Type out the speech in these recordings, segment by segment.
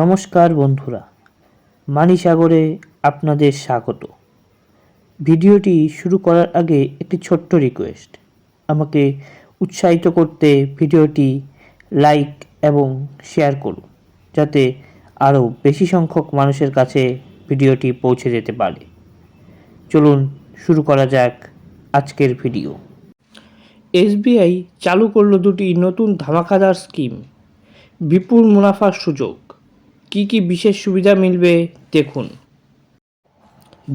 নমস্কার বন্ধুরা, মানিসাগরে আপনাদের স্বাগত। ভিডিওটি শুরু করার আগে একটি ছোট্ট রিকোয়েস্ট আমাকে উৎসাহিত করতে ভিডিওটি লাইক এবং শেয়ার করুন, যাতে আরও বেশি সংখ্যক মানুষের কাছে ভিডিওটি পৌঁছে যেতে পারে। চলুন শুরু করা যাক আজকের ভিডিও এসবিআই চালু করল দুটি নতুন ধামাকাদার স্কিম বিপুল মুনাফার সুযোগ। কি কি বিশেষ সুবিধা মিলবে দেখুন।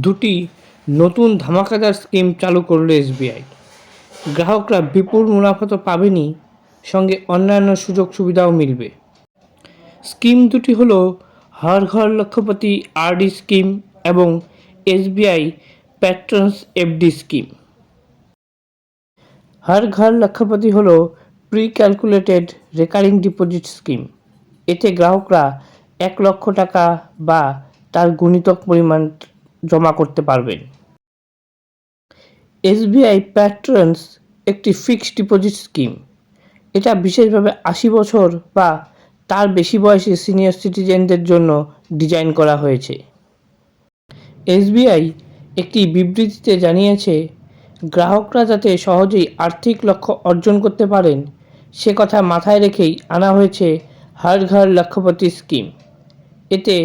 দুটি নতুন ধামাকাদার স্কিম চালু করল এসবিআই। গ্রাহকরা বিপুল মুনাফা তো পাবেনই, সঙ্গে অন্যান্য সুযোগ সুবিধাও মিলবে। স্কিম দুটি হলো হর ঘর লক্ষ্যপতি আরডি স্কিম এবং SBI Patrons FD scheme. Har Ghar Lakhpati হল pre calculated recurring deposit scheme. এতে গ্রাহকরা এক লক্ষ টাকা বা তার গুণিতক পরিমাণ জমা করতে পারবেন। এসবিআই প্যাট্রন্স একটি ফিক্সড ডিপোজিট স্কিম। এটা বিশেষভাবে আশি বছর বা তার বেশি বয়সী সিনিয়র সিটিজেনদের জন্য ডিজাইন করা হয়েছে। এসবিআই একটি বিবৃতিতে জানিয়েছে, গ্রাহকরা যাতে সহজেই আর্থিক লক্ষ্য অর্জন করতে পারেন, সে কথা মাথায় রেখেই আনা হয়েছে হর ঘর লক্ষ্যপতি স্কিম। এতে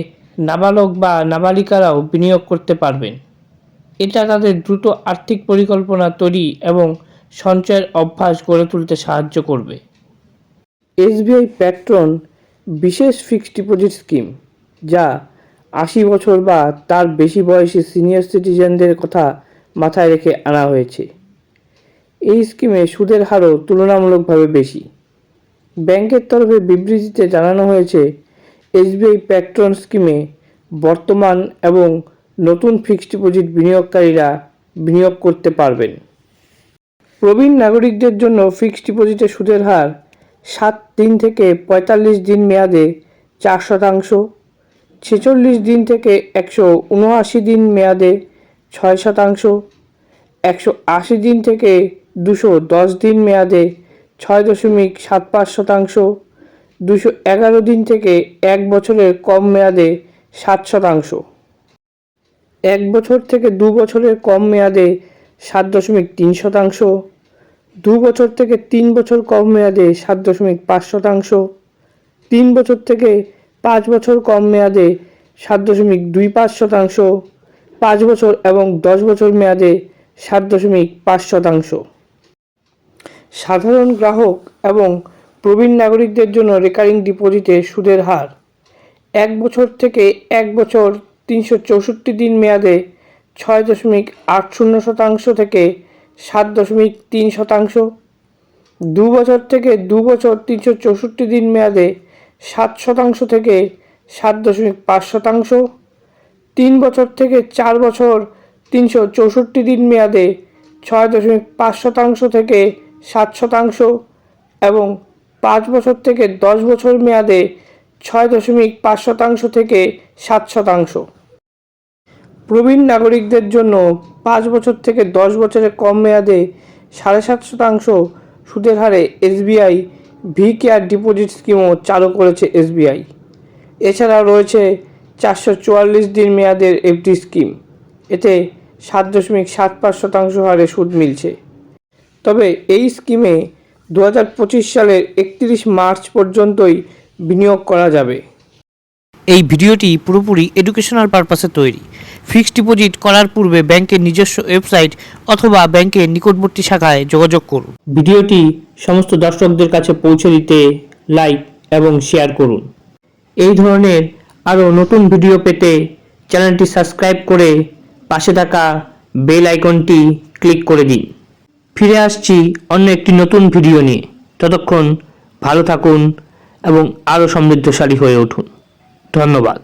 নাবালক বা নাবালিকারাও বিনিয়োগ করতে পারবেন। এটা তাদের দ্রুত আর্থিক পরিকল্পনা তৈরি এবং সঞ্চয়ের অভ্যাস গড়ে তুলতে সাহায্য করবে। এসবিআই প্যাট্রন বিশেষ ফিক্সড ডিপোজিট স্কিম, যা আশি বছর বা তার বেশি বয়সী সিনিয়র সিটিজেনদের কথা মাথায় রেখে আনা হয়েছে। এই স্কিমে সুদের হারও তুলনামূলকভাবে বেশি। ব্যাংকের তরফে বিবৃতিতে জানানো হয়েছে এসবিআই প্যাট্রন স্কিমে বর্তমান এবং নতুন ফিক্সড ডিপোজিট বিনিয়োগকারীরা বিনিয়োগ করতে পারবেন। প্রবীণ নাগরিকদের জন্য ফিক্সড ডিপোজিটের সুদের হার সাত দিন থেকে পঁয়তাল্লিশ দিন মেয়াদে চার শতাংশ, ছেচল্লিশ দিন থেকে একশো উনআশি দিন মেয়াদে ছয় শতাংশ, একশো আশি দিন থেকে দুশো দশ দিন মেয়াদে ছয় দশমিক সাত পাঁচ শতাংশ দুশো এগারো দিন থেকে এক বছরের কম মেয়াদে সাত শতাংশ। এক বছর থেকে দু বছরের কম মেয়াদে সাত দশমিক তিন শতাংশ। দু বছর থেকে তিন বছর কম মেয়াদে সাত দশমিক পাঁচ শতাংশ। তিন বছর থেকে পাঁচ বছর কম মেয়াদে সাত দশমিক দুই পাঁচ শতাংশ। পাঁচ বছর এবং দশ বছর মেয়াদে সাত দশমিক পাঁচ শতাংশ। সাধারণ গ্রাহক এবং প্রবীণ নাগরিকদের জন্য রেকারিং ডিপোজিটে সুদের হার। এক বছর থেকে এক বছর তিনশো চৌষট্টি দিন মেয়াদে ছয় দশমিক আট শূন্য শতাংশ থেকে সাত দশমিক তিন শতাংশ। দু বছর থেকে দু বছর তিনশো চৌষট্টি দিন মেয়াদে সাত শতাংশ থেকে সাত দশমিক পাঁচ শতাংশ। তিন বছর থেকে চার বছর তিনশো চৌষট্টি দিন মেয়াদে ছয় দশমিক পাঁচ শতাংশ থেকে সাত শতাংশ এবং পাঁচ বছর থেকে দশ বছর মেয়াদে ছয় দশমিক পাঁচ শতাংশ থেকে সাত শতাংশ। প্রবীণ নাগরিকদের জন্য পাঁচ বছর থেকে দশ বছরের কম মেয়াদে সাড়ে সাত শতাংশ সুদের হারে এসবিআই ভি কেয়ার ডিপোজিট স্কিমও চালু করেছে এসবিআই। এছাড়া রয়েছে চারশো চুয়াল্লিশ দিন মেয়াদের এফডি স্কিম। এতে সাত দশমিক সাত পাঁচ শতাংশ হারে সুদ মিলছে। তবে এই স্কিমে দু হাজার পঁচিশ সালের একত্রিশ মার্চ পর্যন্তই বিনিয়োগ করা যাবে। এই ভিডিওটি পুরোপুরি এডুকেশনাল পারপাসে তৈরি। ফিক্সড ডিপোজিট করার পূর্বে ব্যাংকের নিজস্ব ওয়েবসাইট অথবা ব্যাংকের নিকটবর্তী শাখায় যোগাযোগ করুন। ভিডিওটি সমস্ত দর্শকদের কাছে পৌঁছে দিতে লাইক এবং শেয়ার করুন। এই ধরনের আরও নতুন ভিডিও পেতে চ্যানেলটি সাবস্ক্রাইব করে পাশে থাকা বেল আইকনটি ক্লিক করে দিন। ফিরে আসছি অন্য একটি নতুন ভিডিও নিয়ে। ততক্ষণ ভালো থাকুন এবং আরও সমৃদ্ধশালী হয়ে উঠুন। ধন্যবাদ।